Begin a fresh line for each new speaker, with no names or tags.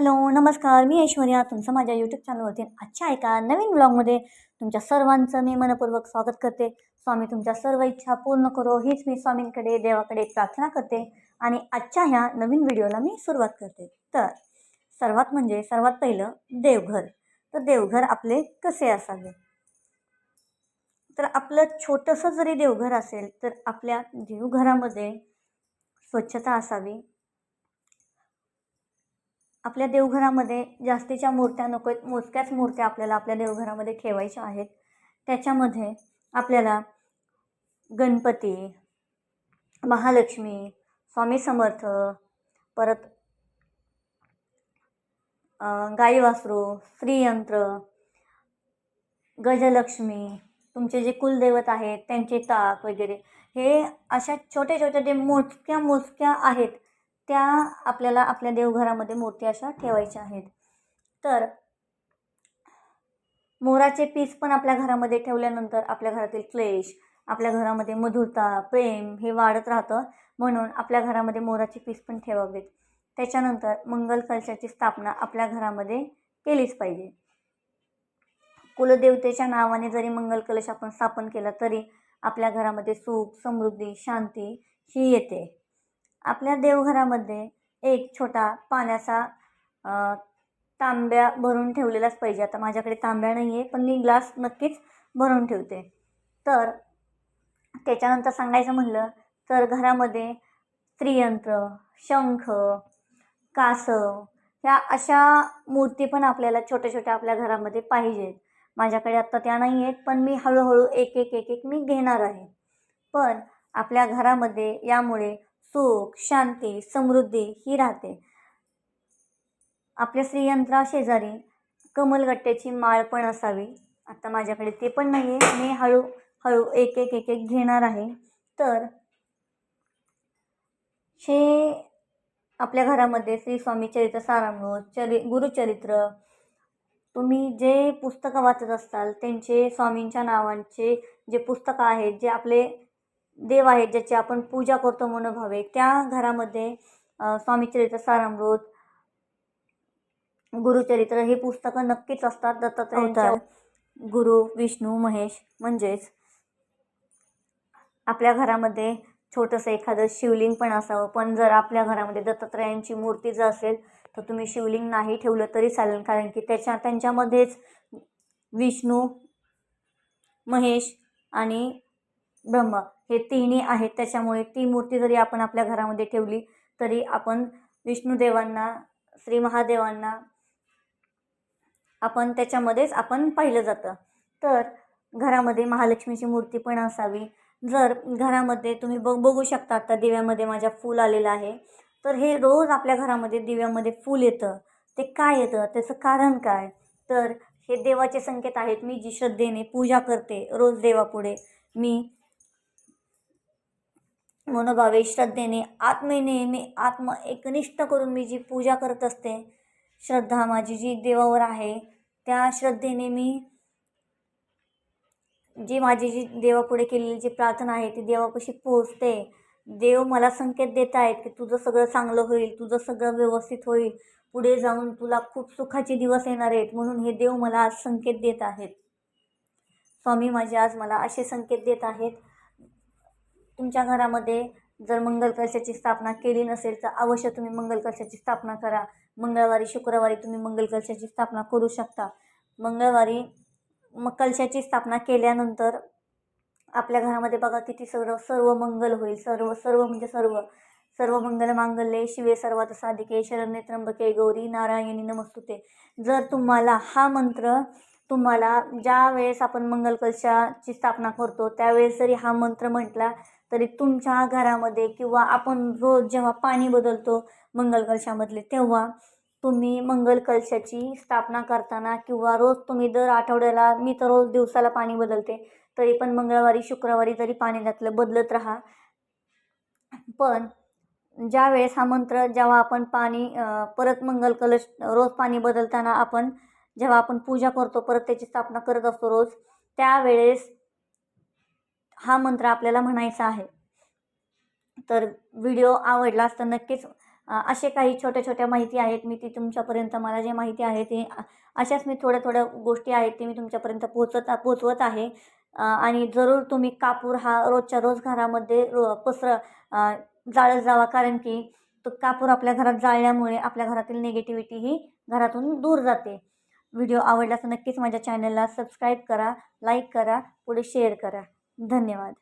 Hello नमस्कार. मी ऐश्वर्या. तुमचं माझ्या यूट्यूब चॅनलवरती आजच्या एका नवीन ब्लॉगमध्ये तुमच्या सर्वांचं मी मनपूर्वक स्वागत करते. स्वामी तुमच्या सर्व इच्छा पूर्ण करो. हीच मी स्वामींकडे देवाकडे प्रार्थना करते आणि आजच्या ह्या नवीन व्हिडिओला मी सुरुवात करते. तर सर्वात म्हणजे सर्वात पहिलं देवघर. तर देवघर आपले कसे असावे? तर आपलं छोटंसं जरी देवघर असेल तर आपल्या देवघरामध्ये स्वच्छता असावी आपल्या देवघरामध्ये जास्तीच्या मूर्त्या नको आहेत मोजक्याच मूर्त्या आपल्याला आपल्या देवघरामध्ये ठेवायच्या आहेत. त्याच्यामध्ये आपल्याला गणपती महालक्ष्मी स्वामी समर्थ परत गाई वासरू गजलक्ष्मी तुमचे जे कुलदैवत आहेत त्यांचे ताक वगैरे हे अशा छोट्या छोट्या जे मोजक्या मोजक्या आहेत त्या आपल्याला आपल्या देवघरामध्ये मूर्ती अशा ठेवायच्या आहेत. तर मोराचे पीस पण आपल्या घरामध्ये ठेवल्यानंतर आपल्या घरातील क्लेश आपल्या घरामध्ये मधुरता प्रेम हे वाढत राहतं. म्हणून आपल्या घरामध्ये मोराचे पीस पण ठेवावेत. त्याच्यानंतर मंगल कलशाची स्थापना आपल्या घरामध्ये केलीच पाहिजे. कुलदेवतेच्या नावाने जरी मंगल कलश आपण स्थापन केला तरी आपल्या घरामध्ये सुख समृद्धी शांती ही येते. आपल्या देवघरामध्ये एक छोटा पाण्याचा तांब्या भरून ठेवलेलाच पाहिजे. आता माझ्याकडे तांब्या नाही आहे पण मी ग्लास नक्कीच भरून ठेवते. तर त्याच्यानंतर सांगायचं म्हणलं तर घरामध्ये स्त्रीयंत्र शंख कासव ह्या अशा मूर्ती पण आपल्याला छोट्या छोट्या आपल्या घरामध्ये पाहिजेत. माझ्याकडे आत्ता त्या नाही आहेत पण मी हळूहळू एक एक एक एक मी घेणार आहे. पण आपल्या घरामध्ये यामुळे सुख शांती समृद्धी ही राहते. आपल्या श्रीयंत्रा शेजारी कमलगट्ट्याची माळ पण असावी. आता माझ्याकडे ते पण नाही आहे मी हळू हळू एक एक एक एक घेणार आहे. तर हे आपल्या घरामध्ये श्री स्वामी चरित्र सारामृत चरि गुरुचरित्र तुम्ही जे पुस्तकं वाचत असताल त्यांचे स्वामींच्या नावांचे जे पुस्तकं आहेत जे आपले देव आहेत ज्याची आपण पूजा करतो मनोभावे. त्या घरामध्ये स्वामीचरित्र सारामृत गुरुचरित्र हे पुस्तकं नक्कीच असतात. दत्तात्रयांच्या गुरु विष्णू महेश म्हणजेच आपल्या घरामध्ये छोटंसं एखादं शिवलिंग पण असावं. पण जर आपल्या घरामध्ये दत्तात्रयांची मूर्ती जर असेल तर तुम्ही शिवलिंग नाही ठेवलं तरी चालेल. कारण की त्याच्या त्यांच्यामध्येच विष्णू महेश आणि ब्रह्म हे तिन्ही आहेत. त्याच्यामुळे ती मूर्ती जरी आपण आपल्या घरामध्ये ठेवली तरी आपण विष्णुदेवांना श्री महादेवांना आपण त्याच्यामध्येच आपण पाहिलं जातं. तर घरामध्ये महालक्ष्मीची मूर्ती पण असावी. जर घरामध्ये तुम्ही बघ बघू शकता आता दिव्यामध्ये माझ्या फूल आलेलं आहे. तर हे रोज आपल्या घरामध्ये दिव्यामध्ये फूल येतं. ते काय येतं? त्याचं कारण काय? तर हे देवाचे संकेत आहेत. मी जी श्रद्धेने पूजा करते रोज देवापुढे मी मनोभावे श्रद्धेने आत्मेने मी आत्म एकनिष्ठ करून मी जी पूजा करत असते श्रद्धा माझी जी देवावर आहे त्या श्रद्धेने मी जी माझी जी देवापुढे केलेली जी प्रार्थना आहे ती देवापाशी पोहोचते. देव मला संकेत देत आहेत की तुझं सगळं चांगलं होईल तुझं सगळं व्यवस्थित होईल. पुढे जाऊन तुला खूप सुखाचे दिवस येणार आहेत म्हणून हे देव मला आज संकेत देत आहेत. स्वामी माझे आज मला असे संकेत देत आहेत तुमच्या घरामध्ये जर मंगल कलशाची स्थापना केली नसेल तर अवश्य तुम्ही मंगल कलशाची स्थापना करा. मंगळवारी शुक्रवारी तुम्ही मंगल कलशाची स्थापना करू शकता. मंगळवारी मग कलशाची स्थापना केल्यानंतर आपल्या घरामध्ये बघा किती सर्व सर्व मंगल होईल. सर्व सर्व म्हणजे सर्व. सर्व मंगल मांगल्ये शिवे सर्वात साधिके शरण्ये त्र्यंबके गौरी नारायणी नमस्तुते. जर तुम्हाला हा मंत्र तुम्हाला ज्या वेळेस आपण मंगल कलशाची स्थापना करतो त्यावेळेस जरी हा मंत्र म्हटला तरी तुमच्या घरामध्ये किंवा आपण रोज जेव्हा पाणी बदलतो मंगल कलशामधले तेव्हा तुम्ही मंगल कलशाची स्थापना करताना किंवा रोज तुम्ही दर आठवड्याला मी तर रोज दिवसाला पाणी बदलते तरी पण मंगळवारी शुक्रवारी तरी पाणी घातलं बदलत राहा. पण ज्या वेळेस हा मंत्र जेव्हा आपण पाणी परत मंगल कलश रोज पाणी बदलताना आपण जेव्हा आपण पूजा करतो परत त्याची स्थापना करत असतो रोज त्यावेळेस हा मंत्र आपल्याला म्हणायचा आहे. तर व्हिडिओ आवडला तर नक्कीच असे काही छोट्या छोट्या माहिती आहेत. मी ती तुमच्यापर्यंत मला जे माहिती आहे ते अशाच मी थोड्या थोड्या गोष्टी आहेत ते मी तुमच्यापर्यंत पोचत पोचवत आहे. आणि जरूर तुम्ही कापूर हा रोजच्या रोज घरामध्ये रो पसर जाळत जावा. कारण की तो कापूर आपल्या घरात जाळल्यामुळे आपल्या घरातील निगेटिव्हिटी ही घरातून दूर जाते. व्हिडिओ आवडला तर नक्कीच माझ्या चॅनलला सबस्क्राईब करा लाईक करा पुढे शेअर करा. धन्यवाद.